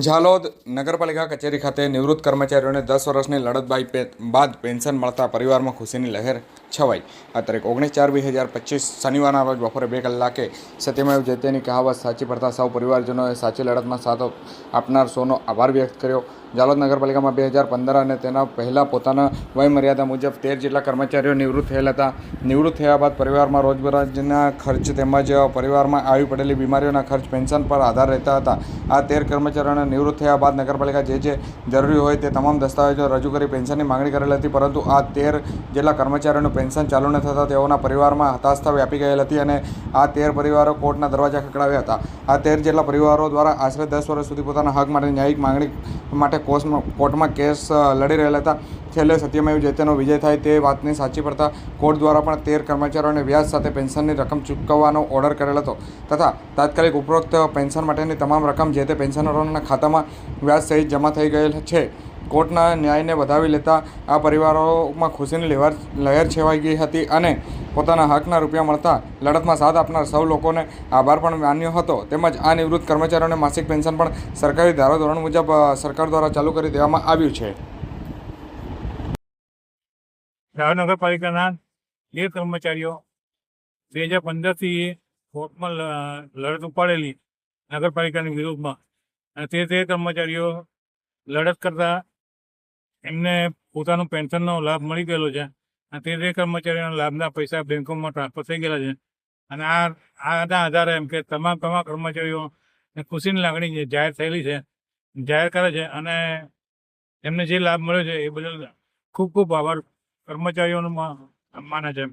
ઝાલોદ નગરપાલિકા કચેરી ખાતે નિવૃત્ત કર્મચારીઓને દસ વર્ષની લડત પે- બાદ પેન્શન મળતા પરિવારમાં ખુશીની લહેર છવાઈ. આ ઓગણીસ ચાર બે હજાર પચીસ શનિવારના રોજ બપોરે બે કલાકે સત્યમેવ જયતેની કહાવત સાચી પડતા સૌ પરિવારજનોએ સાચી લડતમાં સાથ આપનાર સૌનો આભાર વ્યક્ત કર્યો. ઝાલોદ નગરપાલિકામાં બે હજાર પંદર અને તેના પહેલાં પોતાના વયમર્યાદા મુજબ તેર જેટલા કર્મચારીઓ નિવૃત્ત થયેલ હતા. નિવૃત્ત થયા બાદ પરિવારમાં રોજબરોજના ખર્ચ તેમજ પરિવારમાં આવી પડેલી બીમારીઓના ખર્ચ પેન્શન પર આધાર રહેતા હતા. આ તેર કર્મચારીઓને નિવૃત્ત થયા બાદ નગરપાલિકા જે જે જરૂરી હોય તે તમામ દસ્તાવેજો રજૂ કરી પેન્શનની માંગણી કરેલી હતી, પરંતુ આ તેર જેટલા કર્મચારીઓનું પેન્શન ચાલુ ન થતાં તેઓના પરિવારમાં હતાશતા વ્યાપી ગયેલ હતી અને આ તેર પરિવારો કોર્ટના દરવાજા ખખડાવ્યા હતા. આ તેર જેટલા પરિવારો દ્વારા આશરે દસ વર્ષ સુધી પોતાના હક માટે ન્યાયિક માંગણી માટે કોર્ટમાં કેસ લડી રહેલા હતા. છેલ્લે સત્યમેવ જયતેનો વિજય થાય તે વાતને સાચી પડતા કોર્ટ દ્વારા પણ તેર કર્મચારીઓને વ્યાજ સાથે પેન્શનની રકમ ચૂકવવાનો ઓર્ડર કરેલ હતો. તથા તાત્કાલિક ઉપરોક્ત પેન્શન માટેની તમામ રકમ જે તે પેન્શનરોના ખાતામાં વ્યાજ સહિત જમા થઈ ગયેલ છે, કોર્ટના ન્યાયને વધાવી લેતા આ પરિવારોમાં ખુશીની લહેર લહેર છેવાઈ ગઈ હતી અને પોતાના હકના રૂપિયા મળતા લડતમાં સાથ આપનાર સૌ લોકોને આભાર પણ માન્યો હતો. તેમજ આ નિવૃત્ત કર્મચારીઓને માસિક પેન્શન પણ સરકારી ધારાધોરણ મુજબ સરકાર દ્વારા ચાલુ કરી દેવામાં આવ્યું છે. દાહોદ નગરપાલિકાના તેર કર્મચારીઓ બે હજાર પંદરથી કોર્ટમાં લડત ઉપાડેલી નગરપાલિકાની વિરુદ્ધમાં. અને તે તે કર્મચારીઓ લડત કરતા એમને પોતાનું પેન્શનનો લાભ મળી ગયેલો છે. અને તે તે કર્મચારીઓના લાભના પૈસા બેંકોમાં ટ્રાન્સફર થઈ ગયેલા છે. અને આ, આના આધારે એમ કે તમામ તમામ કર્મચારીઓને ખુશીની લાગણી જાહેર થયેલી છે, જાહેર કરે છે. અને એમને જે લાભ મળ્યો છે એ બદલ ખૂબ ખૂબ આભાર કર્મચારીઓનો માને છે